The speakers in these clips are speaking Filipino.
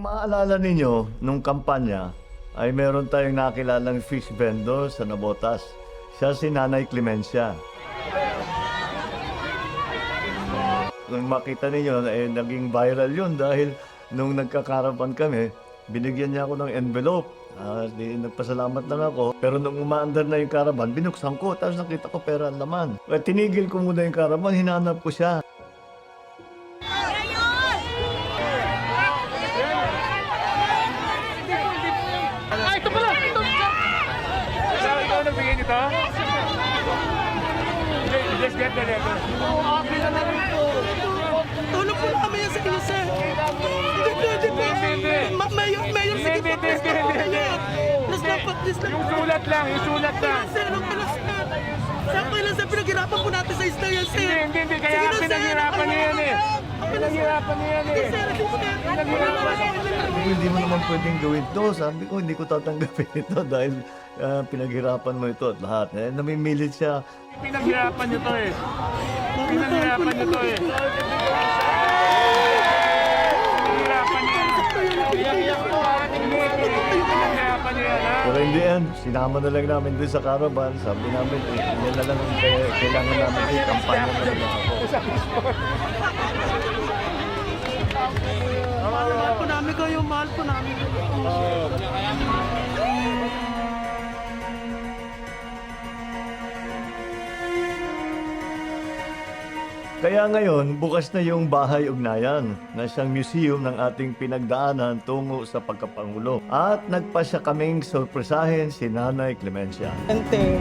Maalala ninyo, nung kampanya, ay meron tayong nakilalang fish vendor sa Nabotas. Siya si Nanay Clemencia. Nung makita ninyo, eh, naging viral yun dahil nung nagkakarapan kami, binigyan niya ako ng envelope. Ah, di, nagpasalamat lang ako. Pero nung umaandar na yung caravan, binuksan ko. Tapos nakita ko pera ang laman. Eh, tinigil ko muna yung caravan, hinanap ko siya. Just- Just get the letter. Tulong po namin yan sa inyo, sir. Hindi po. Hindi. Ma- Mayor, mayor, sige po. Please lang po. Please lang po, please lang Yung po. sulat lang, yung sulat lang. Sir, ano pala, sir? Sir, kailan sir, pinaghirapan po natin sa isla yan, sir. Hindi, hindi, hindi. Kaya na, pinaghirapan niya yan eh. Pinaghirapan niya yan Hindi, eh. hindi. Pinaghirapan. Mo naman pwedeng gawin to. Sabi ko, hindi ko tatanggapin ito dahil ah, pinaghirapan mo ito at lahat. Eh, namimilit siya. Pinaghirapan niyo to eh. Pinaghirapan niyo to eh. Pinaghirapan niyo. Iyak-iyak po. Hindi, hindi. Pinaghirapan niyo yan ha. Pero sinama na lang namin doon sa caravan. Sabi namin, eh, yan na lang ang kailangan namin ay kampanya na lang ako. Mahal po namin. Kaya ngayon, bukas na yung bahay ugnayan na siyang museum ng ating pinagdaanan tungo sa pagkapangulo. At nagpasya kaming sorpresahin si Nanay Clemencia. Ante.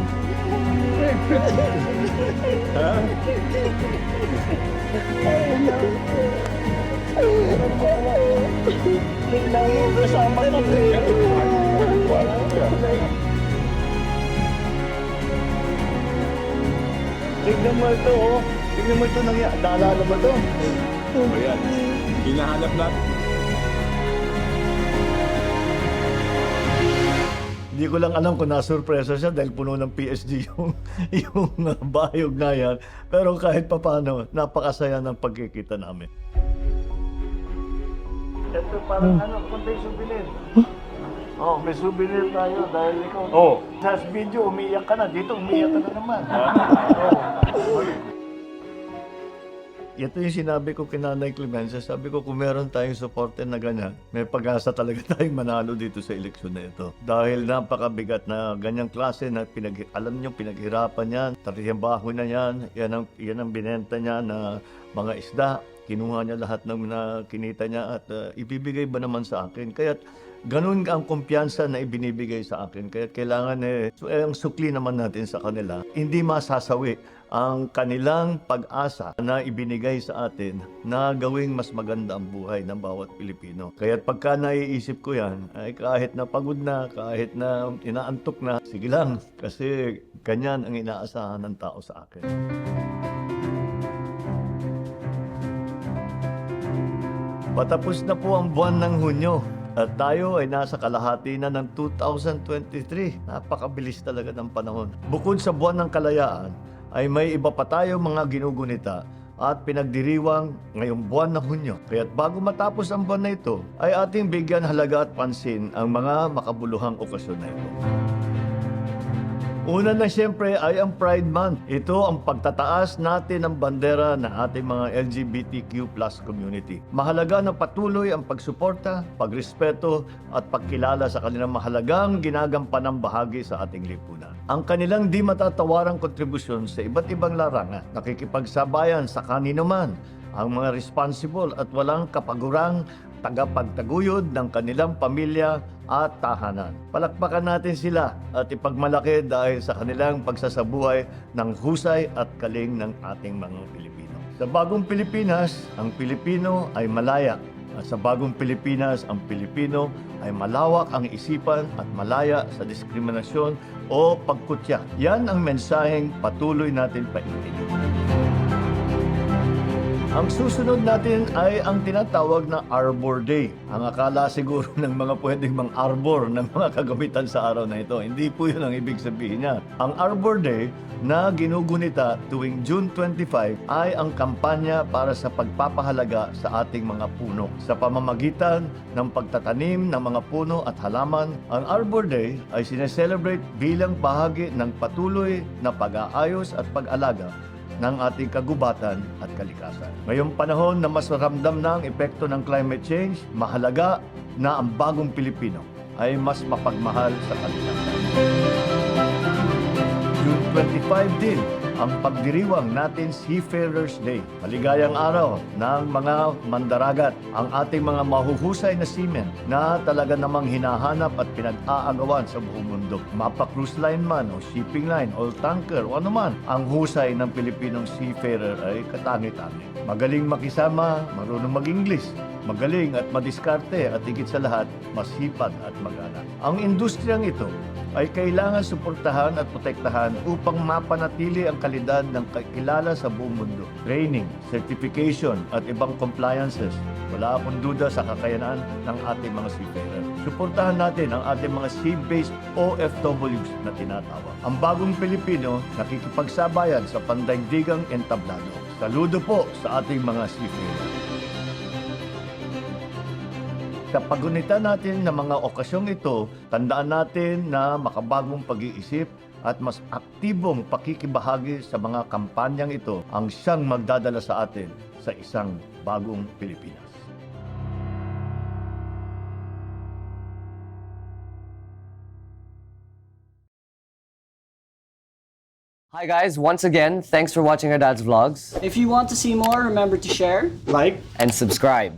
Tignan mo ito, oh. Tignan mo ito, nangyari. Naalala mo ito? Ayan. Hinahanap natin. Hindi ko lang alam kung nasurpresa siya dahil puno ng PSG yung, yung bayog na yan. Pero kahit papano, napakasaya ng pagkikita namin. Ito parang ano, konti souvenir. Oh, may souvenir tayo dahil ikaw. Oh. Sa video, umiiyak ka na. Dito, umiiyak ka na naman. oh. Ito yung sinabi ko kay Nanay Clemencia. Sabi ko, kung meron tayong supporter na ganyan, may pag-asa talaga tayong manalo dito sa eleksyon na ito. Dahil napakabigat na ganyang klase na pinag alam nyo, pinaghirapan yan, tarihambaho na yan, yan ang, yan ang binenta niya na mga isda. Kinuha niya lahat ng na kinita niya at uh, ibibigay ba naman sa akin. Kaya ganun ang kumpiyansa na ibinibigay sa akin. Kaya kailangan eh, so, eh, ang sukli naman natin sa kanila, hindi masasawi ang kanilang pag-asa na ibinigay sa atin na gawing mas maganda ang buhay ng bawat Pilipino. Kaya pagka naiisip ko yan, ay kahit na pagod na, kahit na inaantok na, sige lang, kasi ganyan ang inaasahan ng tao sa akin. Patapos na po ang buwan ng Hunyo at tayo ay nasa kalahati na ng 2023. Napakabilis talaga ng panahon. Bukod sa buwan ng kalayaan, ay may iba pa tayo mga ginugunita at pinagdiriwang ngayong buwan ng Hunyo. Kaya't bago matapos ang buwan na ito, ay ating bigyan halaga at pansin ang mga makabuluhang okasyon na ito. Una na siyempre ay ang Pride Month. Ito ang pagtataas natin ng bandera ng ating mga LGBTQ plus community. Mahalaga na patuloy ang pagsuporta, pagrespeto at pagkilala sa kanilang mahalagang ginagampanang bahagi sa ating lipunan. Ang kanilang di matatawarang kontribusyon sa iba't ibang larangan, nakikipagsabayan sa kanino man, ang mga responsible at walang kapagurang tagapagtaguyod ng kanilang pamilya at tahanan. Palakpakan natin sila at ipagmalaki dahil sa kanilang pagsasabuhay ng husay at kaling ng ating mga Pilipino. Sa bagong Pilipinas, ang Pilipino ay malaya. At sa bagong Pilipinas, ang Pilipino ay malawak ang isipan at malaya sa diskriminasyon o pagkutya. Yan ang mensaheng patuloy natin paigtingin. Ang susunod natin ay ang tinatawag na Arbor Day. Ang akala siguro ng mga pwedeng mang arbor ng mga kagamitan sa araw na ito. Hindi po yun ang ibig sabihin niya. Ang Arbor Day na ginugunita tuwing June 25 ay ang kampanya para sa pagpapahalaga sa ating mga puno. Sa pamamagitan ng pagtatanim ng mga puno at halaman, ang Arbor Day ay sineselebrate bilang bahagi ng patuloy na pag-aayos at pag-alaga ng ating kagubatan at kalikasan. Ngayong panahon na mas ramdam na ang epekto ng climate change, mahalaga na ang bagong Pilipino ay mas mapagmahal sa kalikasan. June 25 din ang pagdiriwang natin Seafarers Day. Maligayang araw ng mga mandaragat, ang ating mga mahuhusay na seamen na talaga namang hinahanap at pinag-aagawan sa buong mundo. Mapa cruise line man o shipping line o tanker o anuman, ang husay ng Pilipinong seafarer ay katangi-tangi. Magaling makisama, marunong mag-English, magaling at madiskarte at higit sa lahat, masipag at magana. Ang industriyang ito ay kailangan suportahan at protektahan upang mapanatili ang kalidad ng kakilala sa buong mundo. Training, certification at ibang compliances. Wala akong duda sa kakayanan ng ating mga seafarer. Suportahan natin ang ating mga sea-based OFWs na tinatawag. Ang bagong Pilipino nakikipagsabayan sa pandaigdigang entablado. Saludo po sa ating mga seafarer. Sa pagunita natin ng mga okasyong ito, tandaan natin na makabagong pag-iisip at mas aktibong pakikibahagi sa mga kampanyang ito ang siyang magdadala sa atin sa isang bagong Pilipinas. Hi guys, once again, thanks for watching our dad's vlogs If you want to see more, remember to share. Like, and subscribe.